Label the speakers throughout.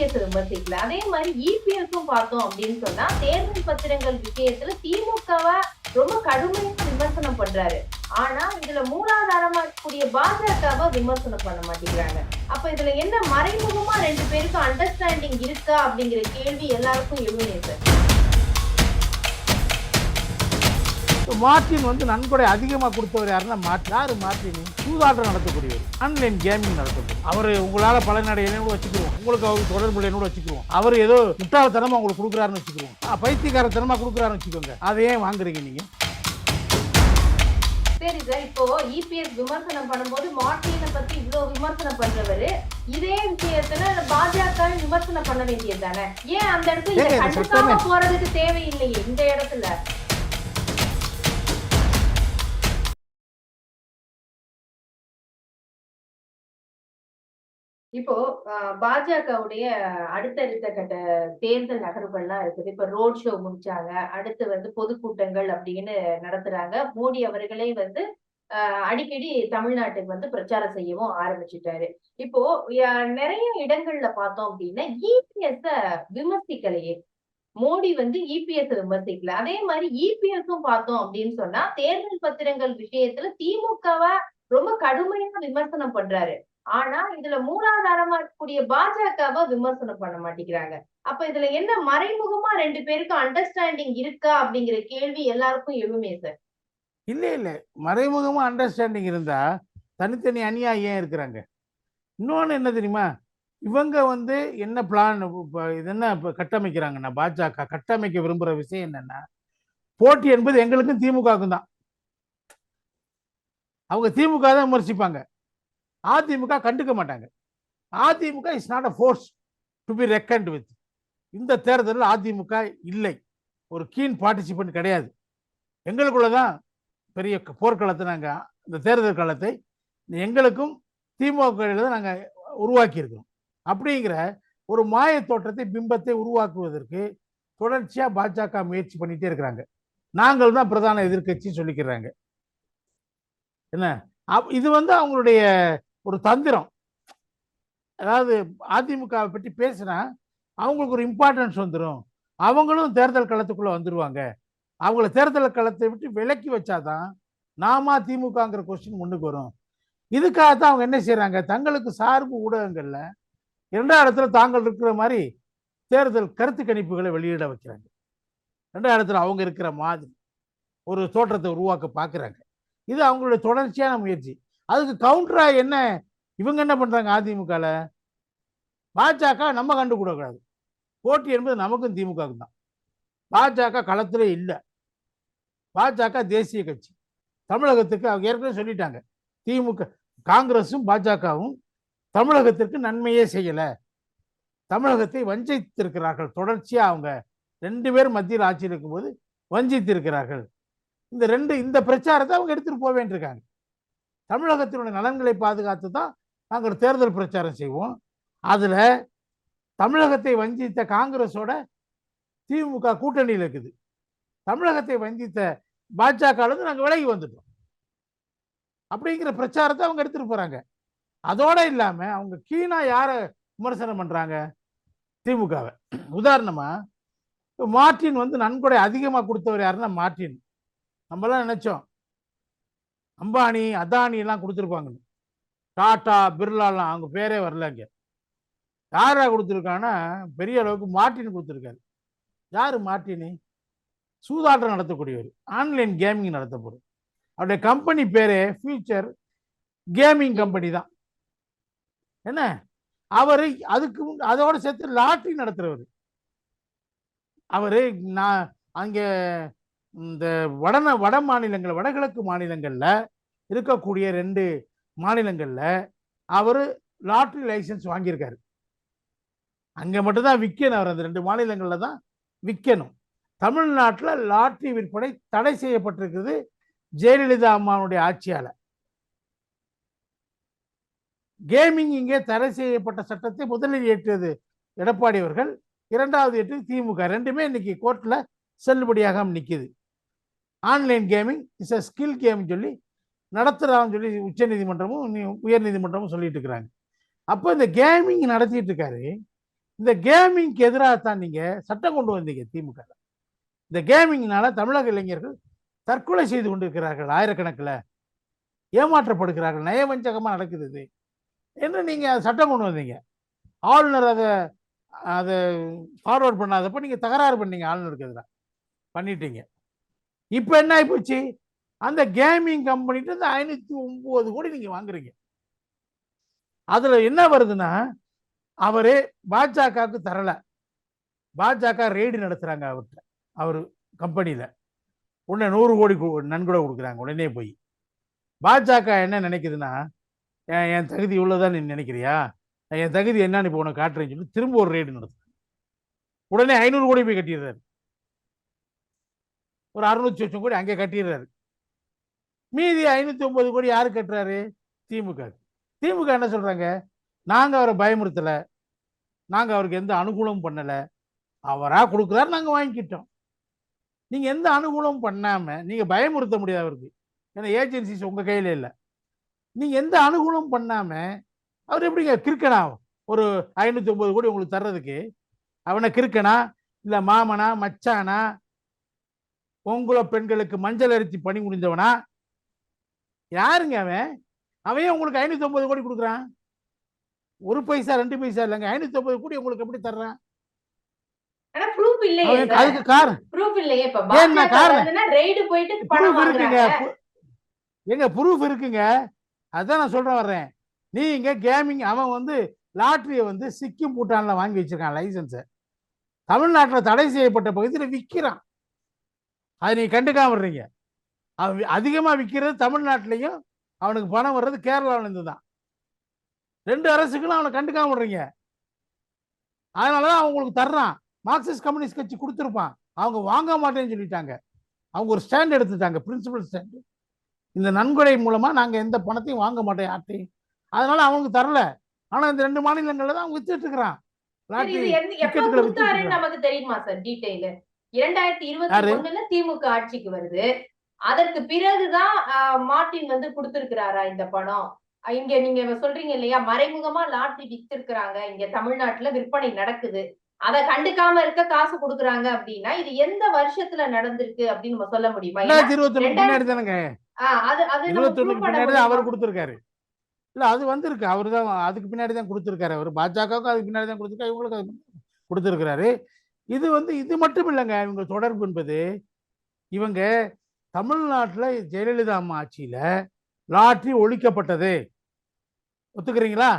Speaker 1: EPS விமர்சிக்கல அதே மாதிரி இபிஎஸ்ஸும் பார்த்தோம் அப்படின்னு சொன்னா தேர்தல் பத்திரங்கள் விஷயத்துல திமுகவை ரொம்ப கடுமையா விமர்சனம் பண்றாரு. ஆனா இதுல மூலாதாரமா இருக்கக்கூடிய பாஜகவை விமர்சனம் பண்ண மாட்டேங்கிறாங்க. அப்ப இதுல என்ன மறைமுகமா ரெண்டு பேருக்கும் அண்டர்ஸ்டாண்டிங் இருக்கா அப்படிங்கிற கேள்வி எல்லாருக்கும் எழுமே சார்
Speaker 2: மார்ட்டின் வந்து நன்கொடை அதிகமாக கொடுத்தவர் யாருன்னா மார்ட் யாரு மார்ட்டின்? சூதாட்டம் நடத்தக்கூடியவர். ஆன்லைன் கேமிங் நடத்தக்கூடிய அவர் உங்களால் பலனடையணும் கூட வச்சுக்குவோம் உங்களுக்கு அவருக்கு தொடர்புடையன்னு கூட வச்சுக்குவோம் அவர் ஏதோ முட்டாள்தனமா உங்களுக்கு கொடுக்குறாருன்னு வச்சுக்குவோம் ஆ, பைத்தியக்காரத்தனமா கொடுக்குறாருன்னு வச்சுக்கோங்க. அதை ஏன் வாங்குறீங்க நீங்க?
Speaker 1: சரி சார் இப்போ இபிஎஸ் விமர்சனம் பண்ணும்போது மார்டினை பத்தி இவ்வளவு விமர்சனம் பண்றவரு இதே விஷயத்துல பாஜக விமர்சனம் பண்ண வேண்டியது தானே? ஏன் அந்த இடத்துல போறதுக்கு தேவையில்லையே இந்த இடத்துல? இப்போ பாஜகவுடைய அடுத்தடுத்த கட்ட தேர்தல் நகர்வுகள்லாம் இருக்குது. இப்ப ரோட் ஷோ முடிச்சாங்க. அடுத்து வந்து பொதுக்கூட்டங்கள் அப்படின்னு நடத்துறாங்க. மோடி அவர்களே வந்து அடிக்கடி தமிழ்நாட்டுக்கு வந்து பிரச்சாரம் செய்யவும் ஆரம்பிச்சுட்டாரு. இப்போ நிறைய இடங்கள்ல பார்த்தோம் அப்படின்னா இபிஎஸ் விமர்சிக்கலையே. மோடி வந்து இபிஎஸ் விமர்சிக்கல. அதே மாதிரி இபிஎஸும் பார்த்தோம் அப்படின்னு சொன்னா தேர்தல் பத்திரங்கள் விஷயத்துல திமுகவை ரொம்ப கடுமையான விமர்சனம் பண்றாரு. ஆனா இதுல மூலாதாரமா இருக்கக்கூடிய பாஜகவை விமர்சனம் பண்ண மாட்டேங்கிறாங்க. அப்ப இதுல என்ன மறைமுகமா ரெண்டு பேருக்கும் அண்டர்ஸ்டாண்டிங் இருக்கா அப்படிங்கிற கேள்வி எல்லாருக்கும் எழுமே சார்
Speaker 2: இல்லை இல்ல. மறைமுகமா அண்டர்ஸ்டாண்டிங் இருந்தா தனித்தனி அணியா ஏன் இருக்கிறாங்க? இன்னொன்னு என்ன தெரியுமா? இவங்க வந்து என்ன பிளான் இப்போ இது என்ன இப்போ கட்டமைக்கிறாங்கன்னா பாஜக கட்டமைக்க விரும்புகிற விஷயம் என்னன்னா போட்டி என்பது எங்களுக்கும் திமுகவுக்கும் தான் அவங்க திமுக தான் விமர்சிப்பாங்க. அதிமுக கண்டுக்க மாட்டாங்க. AIADMK is not a force to be reckoned with இந்த தேர்தலில் அதிமுக இல்லை. ஒரு கீன் பார்ட்டிசிபென்ட் கிடையாது. எங்களுக்குள்ள தான் பெரிய போர்க்களத்தை நாங்கள் இந்த தேர்தல் காலத்தை எங்களுக்கும் திமுக தான் நாங்கள் உருவாக்கியிருக்கிறோம். அப்படிங்கிற ஒரு மாய தோற்றத்தை பிம்பத்தை உருவாக்குவதற்கு தொடர்ச்சியாக பாஜக முயற்சி பண்ணிகிட்டே இருக்கிறாங்க. நாங்கள் தான் பிரதான எதிர்க்கட்சி சொல்லிக்கிறாங்க. என்ன? அப்- இது வந்து அவங்களுடைய ஒரு தந்திரம். அதாவது அதிமுகவை பற்றி பேசினா அவங்களுக்கு ஒரு இம்பார்ட்டன்ஸ் வந்துடும் அவங்களும் தேர்தல் களத்துக்குள்ளே வந்துடுவாங்க அவங்கள தேர்தல் களத்தை விட்டு விலக்கி வச்சாதான் நாமா திமுகங்கிற கொஸ்டின் முன்னுக்கு வரும். இதுக்காக தான் அவங்க என்ன செய்கிறாங்க தங்களுக்கு சார்பு ஊடகங்களில் இரண்டாம் இடத்துல தாங்கள் இருக்கிற மாதிரி தேர்தல் கருத்து கணிப்புகளை வெளியிட வைக்கிறாங்க. ரெண்டாம் இடத்துல அவங்க இருக்கிற மாதிரி ஒரு தோற்றத்தை உருவாக்க பார்க்குறாங்க இது அவங்களுடைய தொடர்ச்சியான முயற்சி. அதுக்கு கவுண்டரா என்ன? இவங்க என்ன பண்றாங்க அதிமுகல? பாஜக நம்ம கண்டுக்கூடக்கூடாது போட்டி என்பது நமக்கும் திமுகவுக்கும் தான். பாஜக களத்துல இல்லை. பாஜக தேசிய கட்சி. தமிழகத்துக்கு அவங்க ஏற்கனவே சொல்லிட்டாங்க. திமுக காங்கிரஸும் பாஜகவும் தமிழகத்திற்கு நன்மையே செய்யலை. தமிழகத்தை வஞ்சித்திருக்கிறார்கள். தொடர்ச்சியா அவங்க ரெண்டு பேர் மத்தியில் ஆட்சியில் இருக்கும்போது வஞ்சித்திருக்கிறார்கள். இந்த ரெண்டு இந்த பிரச்சாரத்தை அவங்க எடுத்துகிட்டு போக வேண்டியிருக்காங்க தமிழகத்தினுடைய நலன்களை பாதுகாத்து தான் நாங்கள் தேர்தல் பிரச்சாரம் செய்வோம். அதில் தமிழகத்தை வஞ்சித்த காங்கிரஸோட திமுக கூட்டணியில் இருக்குது. தமிழகத்தை வஞ்சித்த பாஜகலேருந்து நாங்கள் விலகி வந்துட்டோம். அப்படிங்கிற பிரச்சாரத்தை அவங்க எடுத்துகிட்டு போகிறாங்க அதோட இல்லாமல் அவங்க கீனாக யாரை விமர்சனம் பண்ணுறாங்க திமுகவை. உதாரணமாக மார்டின் மார்ட்டின் வந்து நன்கொடை அதிகமாக கொடுத்தவர் யாருன்னா மார்ட்டின் நம்மலாம் நினச்சோம் அம்பானி அதானி எல்லாம் கொடுத்துருப்பாங்கன்னு. டாட்டா பிர்லாலாம் அவங்க பேரே வரல இங்க யாரா கொடுத்துருக்காங்கன்னா பெரிய அளவுக்கு மார்ட்டின் கொடுத்துருக்காரு. யார் மார்ட்டினு சூதாட்டம் நடத்தக்கூடியவர். ஆன்லைன் கேமிங் நடத்தப்படும் அவருடைய கம்பெனி பேரே ஃபியூச்சர் கேமிங் கம்பெனி தான். என்ன? அவர் அதுக்கு முன்- அதோட சேர்த்து லாட்ரி நடத்துகிறவர் அவர் நான் அங்கே இந்த வட வட மாநிலங்கள் வடகிழக்கு மாநிலங்களில் இருக்கக்கூடிய ரெண்டு மாநிலங்களில் அவர் லாட்ரி லைசன்ஸ் வாங்கியிருக்காரு. அங்கே மட்டும்தான் விற்கணும் அவர். அந்த ரெண்டு மாநிலங்களில் தான் விற்கணும் தமிழ்நாட்டில் லாட்ரி விற்பனை தடை செய்யப்பட்டிருக்கிறது ஜெயலலிதா அம்மாவுடைய ஆட்சியால். கேமிங் இங்கே தடை செய்யப்பட்ட சட்டத்தை முதலில் ஏற்றியது எடப்பாடி அவர்கள் இரண்டாவது எட்டு திமுக. ரெண்டுமே இன்னைக்கு கோர்ட்டில் செல்லுபடியாக நிற்கிது online gaming is a skill கேம்னு சொல்லி நடத்துகிறான்னு சொல்லி உச்ச நீதிமன்றமும் உயர் நீதிமன்றமும் சொல்லிட்டு இருக்கிறாங்க. அப்போ இந்த கேமிங் நடத்திட்டு இருக்காரு. இந்த கேமிங்க்கு எதிராக தான் நீங்கள் சட்டம் கொண்டு வந்தீங்க திமுக. இந்த கேமிங்னால தமிழக இளைஞர்கள் தற்கொலை செய்து கொண்டிருக்கிறார்கள் ஆயிரக்கணக்கில். ஏமாற்றப்படுகிறார்கள் நயவஞ்சகமாக நடக்குது இது. என்று நீங்க சட்டம் கொண்டு வந்தீங்க. ஆளுநர் அதை அதை ஃபார்வர்ட் பண்ணாதப்ப நீங்கள் தகராறு பண்ணீங்க ஆளுநருக்கு எதிராக. பண்ணிட்டீங்க. இப்போ என்ன ஆகிப்போச்சு அந்த கேமிங் கம்பெனிட்டு இந்த ஐநூத்தி ஒம்பது கோடி நீங்கள் வாங்குறீங்க. அதில் என்ன வருதுன்னா அவர் பாஜகவுக்கு தரலை. பாஜக ரெய்டு நடத்துகிறாங்க அவர்கிட்ட அவர் கம்பெனியில உடனே நூறு கோடி நன்கொடை கொடுக்குறாங்க. உடனே போய். பாஜக என்ன நினைக்குதுன்னா என் என் தகுதி உள்ளதான் நீ நினைக்கிறியா? என் தகுதி என்னன்னு இப்போ உனக்கு காட்டுறேன்னு சொல்லி திரும்ப ஒரு ரெய்டு நடத்துறாங்க உடனே ஐநூறு கோடி போய் கட்டிடுறாரு. ஒரு அறுநூத்தி லட்சம் கோடி அங்கே கட்டிடுறாரு. மீதி ஐநூத்தி ஒன்பது கோடி யாரு கட்டுறாரு? திமுக. திமுக என்ன சொல்றாங்க? நாங்க அவரை பயமுறுத்தல. நாங்க அவருக்கு எந்த அனுகூலமும் பண்ணல. அவரா கொடுக்குறாரு நாங்க வாங்கிக்கிட்டோம். நீங்க எந்த அனுகூலமும் பண்ணாம நீங்க பயமுறுத்த முடியாது அவருக்கு. ஏன்னா ஏஜென்சிஸ் உங்க கையில இல்லை. நீங்க எந்த அனுகூலமும் பண்ணாம அவர் எப்படிங்க? கிறுக்கனா? ஒரு ஐநூத்தி ஒன்பது கோடி உங்களுக்கு தர்றதுக்கு. அவனை கிறுக்கனா? இல்லை மாமனா? மச்சானா? பொங்குல பெண்களுக்கு மஞ்சள் அரிசி பணி முடிந்தவனா? யாருங்க அவன்? அவன் உங்களுக்கு ஐநூத்தி ஒன்பது கோடி கொடுக்குறான்? ஒரு பைசா ரெண்டு பைசா இல்லைங்க. ஐநூத்தி ஒன்பது கோடி உங்களுக்கு எப்படி தர்றான்? அதுக்கு காரணம் எங்க ப்ரூஃப் இருக்குங்க. அதான் நான் சொல்றேன் வர்றேன். நீங்க கேமிங் அவன் வந்து லாட்டரியை வந்து சிக்கிம் பூட்டான்ல வாங்கி வச்சிருக்கான் லைசன்ஸை தமிழ்நாட்டில் தடை செய்யப்பட்ட பகுதியில் விற்கிறான் அதை நீ கண்டுக்காம வர்றீங்க அவன் வி- அதிகமா விற்கிறது தமிழ்நாட்டிலையும் அவனுக்கு பணம் வர்றது கேரளாவில இருந்து தான் ரெண்டு அரசுகளும் அவனை கண்டுக்காம விடுறீங்க அதனாலதான் அவன் உங்களுக்கு தர்றான். மார்க்சிஸ்ட் கம்யூனிஸ்ட் கட்சி கொடுத்துருப்பான். அவங்க வாங்க மாட்டேன்னு சொல்லிட்டாங்க. அவங்க ஒரு ஸ்டாண்ட் எடுத்துட்டாங்க பிரின்சிபல் ஸ்டாண்ட். இந்த நன்கொடை மூலமா நாங்க எந்த பணத்தையும் வாங்க மாட்டோம் யார்ட்டையும் அதனால அவனுக்கு தரல. ஆனா இந்த ரெண்டு மாநிலங்கள்ல தான் அவன் வித்துட்டு இருக்கிறான்.
Speaker 1: நமக்கு தெரியுமா சார் டீடைல் இரண்டாயிரத்தி இருபத்தி? ஒண்ணுல திமுக ஆட்சிக்கு வருது. அதற்கு பிறகுதான் ஆஹ், மார்ட்டின் வந்து கொடுத்திருக்கிறாரா இந்த பணம்? இங்க நீங்க சொல்றீங்க இல்லையா? மறைமுகமா லாட்டரி வித்திருக்கிறாங்க. இங்க தமிழ்நாட்டுல விற்பனை நடக்குது. அத கண்டுக்காம இருக்க காசு கொடுக்குறாங்க அப்படின்னா இது எந்த வருஷத்துல நடந்திருக்கு அப்படின்னு நம்ம சொல்ல முடியுமா?
Speaker 2: அவர்? கொடுத்துருக்காரு. இல்ல அது வந்திருக்கு. அவர் தான் அதுக்கு பின்னாடி தான் கொடுத்துருக்காரு அவர். பாஜகவுக்கு அதுக்கு பின்னாடி தான் கொடுத்துருக்காரு இவங்களுக்கு கொடுத்துருக்கிறாரு. இது வந்து இது மட்டும் இல்லைங்க. இவங்க தொடர்பு என்பது இவங்க தமிழ்நாட்டில் ஜெயலலிதா அம்மா ஆட்சியில் லாட்ரி ஒழிக்கப்பட்டது. ஒத்துக்கிறீங்களா?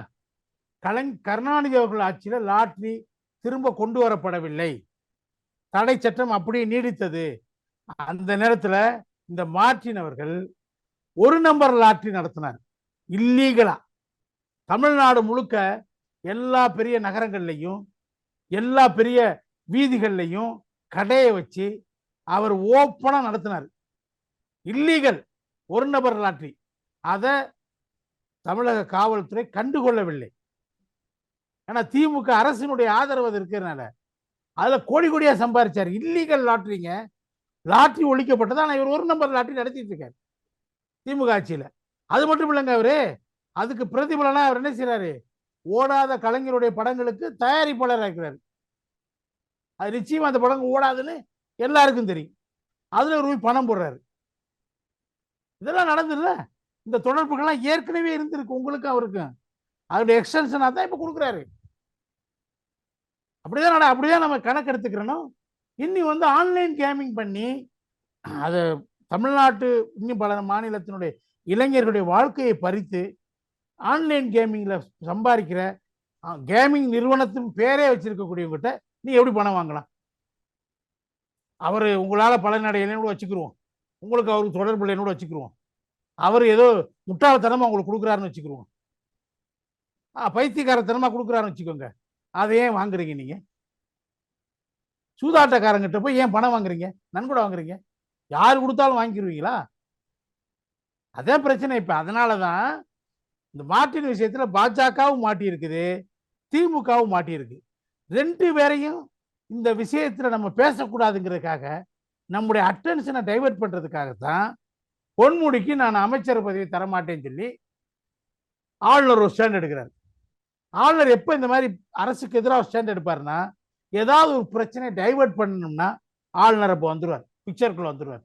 Speaker 2: கலைஞ் கருணாநிதி அவர்கள் ஆட்சியில் லாட்ரி திரும்ப கொண்டு வரப்படவில்லை. தடை சட்டம் அப்படியே நீடித்தது. அந்த நேரத்தில் இந்த மாற்றினவர்கள் அவர்கள் ஒரு நம்பர் லாட்ரி நடத்தினார். இல்லீகலா. தமிழ்நாடு முழுக்க எல்லா பெரிய நகரங்கள்லையும் எல்லா பெரிய வீதிகள்லையும் கடையை வச்சு அவர் ஓப்பனாக நடத்தினார். இல்லீகல் ஒரு நபர் லாட்ரி அதை தமிழக காவல்துறை கண்டுகொள்ளவில்லை. ஏன்னா திமுக அரசினுடைய ஆதரவு அது இருக்கிறதுனால. அதுல கோடி கோடியாக சம்பாரிச்சார். Illegal லாட்ரிங்க lottery ஒழிக்கப்பட்டது? ஆனால் இவர் ஒரு நம்பர் லாட்ரி நடத்திட்டு இருக்காரு திமுக ஆட்சியில. அது மட்டும் இல்லைங்க அவரு. அதுக்கு பிரதிபலனா அவர் என்ன செய்யறாரு ஓடாத கலைஞருடைய படங்களுக்கு தயாரிப்பாளர் இருக்கிறார் அது நிச்சயம் அந்த படம் ஓடாதுன்னு எல்லாருக்கும் தெரியும். அதில் ஒரு போய் பணம் போடுறாரு. இதெல்லாம் நடந்துல்ல? இந்த தொடர்புகள்லாம் ஏற்கனவே இருந்திருக்கு உங்களுக்கும் அவருக்கும் அதோட எக்ஸ்டென்ஷனா தான் இப்போ கொடுக்குறாரு. அப்படிதான் நட- அப்படிதான் நம்ம கணக்கு எடுத்துக்கிறணும் இன்னி வந்து ஆன்லைன் கேமிங் பண்ணி அதை தமிழ்நாட்டு இன்னும் பல மாநிலத்தினுடைய இளைஞர்களுடைய வாழ்க்கையை பறித்து ஆன்லைன் கேமிங்கில் சம்பாதிக்கிற கேமிங் நிறுவனத்தின் பேரே வச்சிருக்கக்கூடியவங்ககிட்ட நீ எப்படி பணம் வாங்கலாம்? அவர் உங்களால பலனடையலைன்னு கூட வச்சுக்கிருவோம். உங்களுக்கு அவருக்கு தொடர்பு இல்லைன்னு கூட வச்சுக்கிருவோம். அவர் ஏதோ முட்டாள்தனமா உங்களுக்கு கொடுக்குறாருன்னு வச்சுக்கிருவோம். ஆ பைத்தியக்காரத்தனமா கொடுக்குறாருன்னு வச்சுக்கோங்க. அதை ஏன் வாங்குறீங்க நீங்க? சூதாட்டக்காரங்கிட்ட போய் ஏன் பணம் வாங்குறீங்க? நன்கூட வாங்குறீங்க? யார் கொடுத்தாலும் வாங்கிடுவீங்களா அதான் பிரச்சனை. இப்ப அதனாலதான் இந்த மாட்டின் விஷயத்துல பாஜகவும் மாட்டியிருக்குது திமுகவும் மாட்டி ரெண்டு பேரையும் இந்த விஷயத்துல நம்ம பேசக்கூடாதுங்கிறதுக்காக நம்முடைய அட்டென்ஷனை டைவர்ட் பண்றதுக்காகத்தான் பொன்முடிக்கு நான் அமைச்சர் பதவி தரமாட்டேன்னு சொல்லி ஆளுநர் ஒரு ஸ்டாண்ட் எடுக்கிறார். ஆளுநர் எப்போ இந்த மாதிரி அரசுக்கு எதிராக ஸ்டாண்ட் எடுப்பாருன்னா ஏதாவது ஒரு பிரச்சனையை டைவர்ட் பண்ணணும்னா ஆளுநர் அப்போ வந்துடுவார் பிக்சருக்குள்ள வந்துடுவார்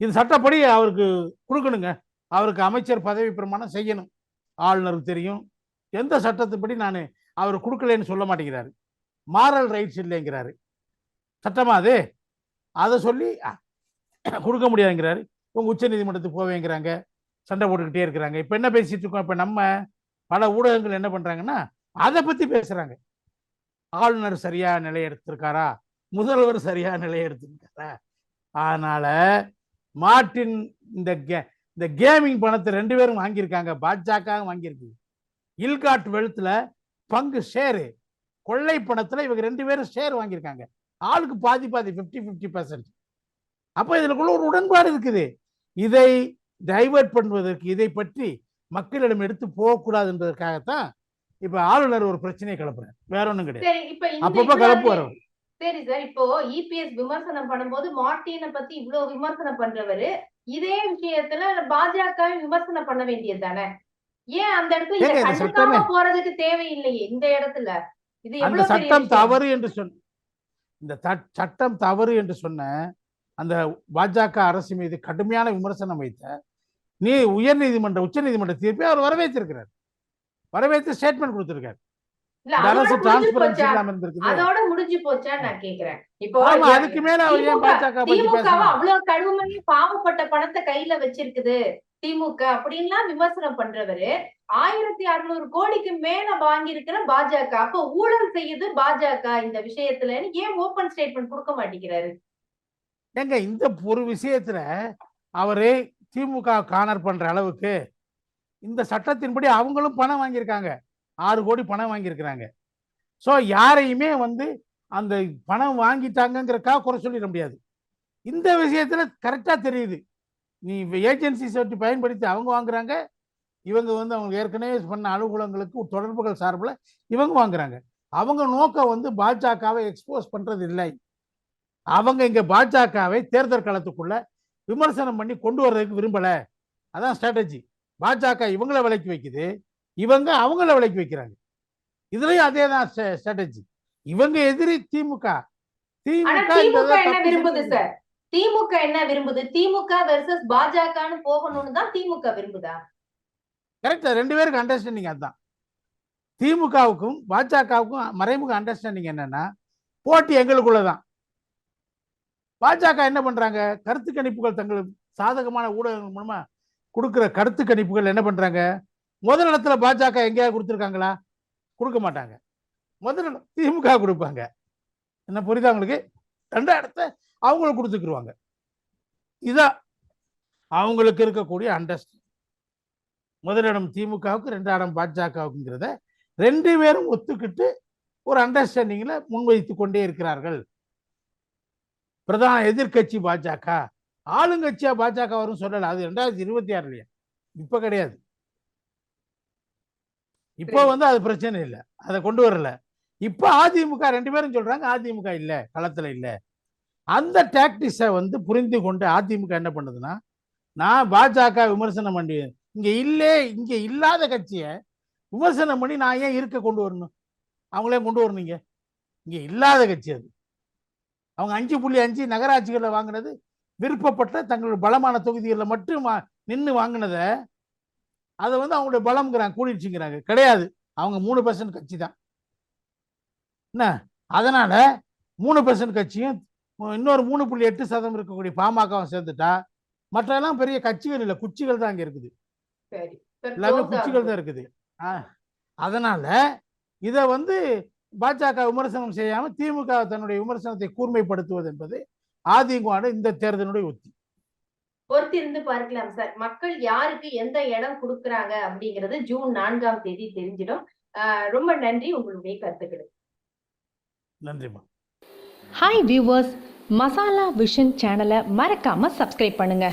Speaker 2: இது சட்டப்படி அவருக்கு கொடுக்கணுங்க. அவருக்கு அமைச்சர் பதவி பிரமாணம் செய்யணும். ஆளுநருக்கு தெரியும். எந்த சட்டத்துப்படி நான் அவர் கொடுக்கலன்னு சொல்ல மாட்டேங்கிறாரு. மாரல் ரைட்ஸ் இல்லைங்கிறாரு. சட்டமா அது? அதை சொல்லி கொடுக்க முடியாதுங்கிறாரு. இவங்க உச்ச நீதிமன்றத்துக்கு போவேங்கிறாங்க. சண்டை போட்டுக்கிட்டே இருக்கிறாங்க. இப்போ என்ன பேசிட்டு இருக்கோம்? இப்போ நம்ம பல ஊடகங்கள் என்ன பண்ணுறாங்கன்னா அதை பற்றி பேசுகிறாங்க ஆளுநர் சரியா நிலை எடுத்திருக்காரா? முதல்வர் சரியா நிலை எடுத்திருக்காரா? அதனால மார்ட்டின் இந்த கே இந்த கேமிங் பணத்தை ரெண்டு பேரும் வாங்கியிருக்காங்க. பாஜக வாங்கியிருக்கு. இல்காட் வெளுத்தில் பங்கு ஷேரு. கொள்ளை பணத்துல இவங்க ரெண்டு பேரும் ஷேர் வாங்கியிருக்காங்க. ஆளுக்கு பாதி பாதி 50 50% பர்சன்ட் அப்ப இதுக்குள்ள ஒரு உடன்பாடு இருக்குது. இதை டைவர்ட் பண்ணுவதற்கு இதை பற்றி மக்களிடம் எடுத்து போகக்கூடாதுன்றதுக்காகத்தான் இப்ப ஆளுநர் ஒரு பிரச்சனையை கிளப்புறாரு. வேற ஒண்ணும் கிடையாது. அப்பப்ப கலப்பு வரும்.
Speaker 1: சரி சார் இப்போ இபிஎஸ் விமர்சனம் பண்ணும்போது மார்டினை பத்தி இவ்வளவு விமர்சனம் பண்றவரு இதே விஷயத்துல பாஜக விமர்சனம் பண்ண வேண்டியது தானே? ஏன் அந்த இடத்துல போறதுக்கு தேவையில்லையே இந்த இடத்துல? இது
Speaker 2: அந்த சட்டம். தவறு என்று சொன்ன இந்த சட்டம் தவறு என்று சொன்ன அந்த பாஜக அரசு மீது கடுமையான விமர்சனம் வைத்த நீ உயர் நீதிமன்ற உச்ச நீதிமன்ற தீர்ப்பை அவர் வரவேற்றிருக்கிறார். வரவேற்று ஸ்டேட்மெண்ட் கொடுத்திருக்காரு.
Speaker 1: அதோட முடிஞ்சு போச்சா? நான் கேக்குறேன். இப்போ
Speaker 2: அதுக்கு மேல அவர் ஏன் பாஜக
Speaker 1: அவ்வளவு கடுமையா பாவப்பட்ட பணத்தை கையில வச்சிருக்குது. திமுக அப்படின்லாம் விமர்சனம் பண்றவரு ஆயிரத்தி அறுநூறு கோடிக்கு மேல வாங்கியிருக்கிற பாஜக அப்ப ஊழல் செய்யுது பாஜக இந்த விஷயத்துல ஏன் ஓபன் ஸ்டேட்மெண்ட் கொடுக்க மாட்டேங்கிறாரு?
Speaker 2: ஏங்க இந்த ஒரு விஷயத்துல அவரு திமுக கானர் பண்ற அளவுக்கு இந்த சட்டத்தின்படி அவங்களும் பணம் வாங்கியிருக்காங்க. ஆறு கோடி பணம் வாங்கியிருக்கிறாங்க. ஸோ யாரையுமே வந்து அந்த பணம் வாங்கிட்டாங்கிறக்கா குறை சொல்லிட முடியாது. இந்த விஷயத்துல கரெக்டா தெரியுது. நீ ஏஜென்சிஸ் வச்சு பயன்படுத்தி அவங்க வாங்குறாங்க. இவங்க வந்து அவங்க ஏற்கனவே பண்ண அலுவலகங்களுக்கு தொடர்புகள் சார்பில் இவங்க வாங்குறாங்க. அவங்க நோக்கம் வந்து பாஜகவை எக்ஸ்போஸ் பண்றது இல்லை அவங்க இங்க பாஜகவை தேர்தல் களத்துக்குள்ள விமர்சனம் பண்ணி கொண்டு வர்றதுக்கு விரும்பல. அதான் ஸ்ட்ராட்டஜி பாஜக இவங்கள விலைக்கு வைக்குது. இவங்க அவங்கள விலைக்கு வைக்கிறாங்க. இதுலயும் அதே தான் ஸ்ட்ராட்டஜி இவங்க எதிரி திமுக. திமுக
Speaker 1: திமுக என்ன விரும்புது? திமுக வெர்சஸ் பாஜகன்னு போகணும்னு தான் திமுக விரும்புதா?
Speaker 2: கரெக்டா ரெண்டு பேருக்கு அண்டர்ஸ்டாண்டிங் அதுதான். திமுகவுக்கும் பாஜகவுக்கும் மறைமுக அண்டர்ஸ்டாண்டிங் என்னன்னா போட்டி எங்களுக்குள்ளதான். பாஜக என்ன பண்றாங்க? கருத்து கணிப்புகள் தங்களுக்கு சாதகமான ஊடகங்கள் மூலமா கொடுக்குற கருத்து கணிப்புகள் என்ன பண்றாங்க? முதல் இடத்துல பாஜக எங்கேயாவது கொடுத்துருக்காங்களா? கொடுக்க மாட்டாங்க. முதல் திமுக கொடுப்பாங்க. என்ன புரியுதா உங்களுக்கு? ரெண்டாம் இடத்த அவங்களுக்கு கொடுத்துக்குருவாங்க. இதான் அவங்களுக்கு இருக்கக்கூடிய அண்டர்ஸ்டாண்டிங் முதலிடம் திமுகவுக்கு ரெண்டாம் இடம் பாஜகவுக்குங்கிறத ரெண்டு பேரும் ஒத்துக்கிட்டு ஒரு அண்டர்ஸ்டாண்டிங்ல முன்வைத்து கொண்டே இருக்கிறார்கள். பிரதான எதிர்க்கட்சி பாஜக. ஆளுங்கட்சியா பாஜக வரும் சொல்லல. அது ரெண்டாயிரத்தி இருபத்தி ஆறுலயா இப்ப கிடையாது. இப்போ. வந்து அது பிரச்சனை இல்லை. அதை கொண்டு வரல. இப்போ அதிமுக ரெண்டு பேரும் சொல்றாங்க அதிமுக இல்ல களத்துல இல்லை. அந்த டாக்டிஸை வந்து புரிந்து கொண்டு அதிமுக என்ன பண்ணுதுன்னா நான் பாஜக விமர்சனம் பண்ணி இங்க இல்லை இங்க இல்லாத கட்சியை விமர்சனம் பண்ணி நான் ஏன் இருக்க கொண்டு வரணும்? அவங்களே கொண்டு வரணுங்க. இங்க இல்லாத கட்சி அது. அவங்க அஞ்சு புள்ளி அஞ்சு நகராட்சிகளில் வாங்கினது விருப்பப்பட்ட தங்களுடைய பலமான தொகுதிகளில் மட்டும் நின்று நின்னு வாங்கினதை அதை வந்து அவங்களுடைய பலம்ங்கிறாங்க கூடிடுச்சுங்கிறாங்க கிடையாது. அவங்க மூணு பர்சன்ட் கட்சி தான். என்ன? அதனால மூணு பர்சன்ட் கட்சியும் இன்னொரு மூணு புள்ளி எட்டு சதம் இருக்கக்கூடிய பாமகவும் சேர்ந்துட்டா மற்றெல்லாம் பெரிய கட்சிகள் இல்லை குச்சிகள் தான் அங்க இருக்குது. எல்லாமே குச்சிகள். தான் இருக்குது. அதனால இத வந்து பாஜக விமர்சனம் செய்யாம திமுக தன்னுடைய விமர்சனத்தை கூர்மைப்படுத்துவது என்பது அதிமுக இந்த தேர்தலுடைய உத்தி.
Speaker 1: பொறுத்திருந்து பார்க்கலாம் சார். மக்கள் யாருக்கு எந்த இடம் கொடுக்கறாங்க அப்படிங்கிறது ஜூன் நான்காம் தேதி தெரிஞ்சிடும். ரொம்ப நன்றி உங்களுடைய கருத்துக்களுக்கு.
Speaker 2: நன்றிம்மா.
Speaker 3: ஹாய் வியூவர்ஸ் மசாலா விஷன் சேனலை மறக்காம சப்ஸ்கிரைப் பண்ணுங்க.